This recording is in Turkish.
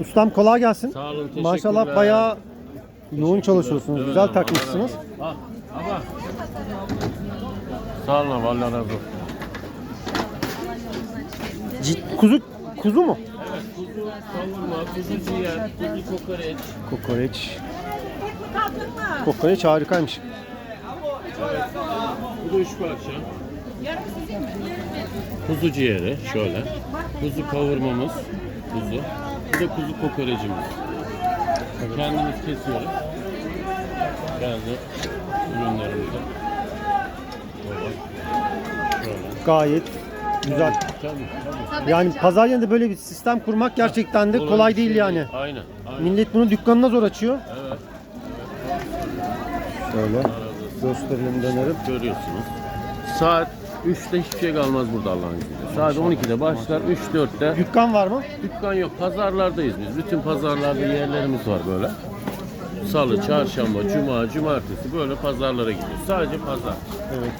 Ustam kolay gelsin. Sağ olun, teşekkürler. Maşallah bayağı yoğun çalışıyorsunuz. Evet Güzel takmışsınız. Razı olsun. Ah, ama. Sağ olun abi, Allah razı olsun. Cid- kuzu kuzu mu? Evet, kuzu kavurma, kuzu ciğer, kuzu kokoreç. Kokoreç. Kokoreç harikaymış. Bu da üç parça. Kuzu ciğeri şöyle. Kuzu kavurmamız, kuzu. Bu da kuzu kokorecimiz. Kendimiz kesiyoruz. Kendi ürünlerimizi. Gayet güzel. Tabii, tabii. Yani pazar yerinde böyle bir sistem kurmak gerçekten de kolay bir değil şey yani. Aynen. aynen. Millet bunu dükkanına zor açıyor. Evet. Şöyle gösterelim dönerim. Görüyorsunuz. Saat 3'te hiçbir şey kalmaz burada Allah'ın izniyle. Saat 12'de başlar, 3-4'te. Dükkan var mı? Dükkan yok, pazarlardayız biz. Bütün pazarlarda yerlerimiz var böyle. Salı, çarşamba, cuma, cumartesi böyle pazarlara gidiyoruz. Sadece pazar. Evet.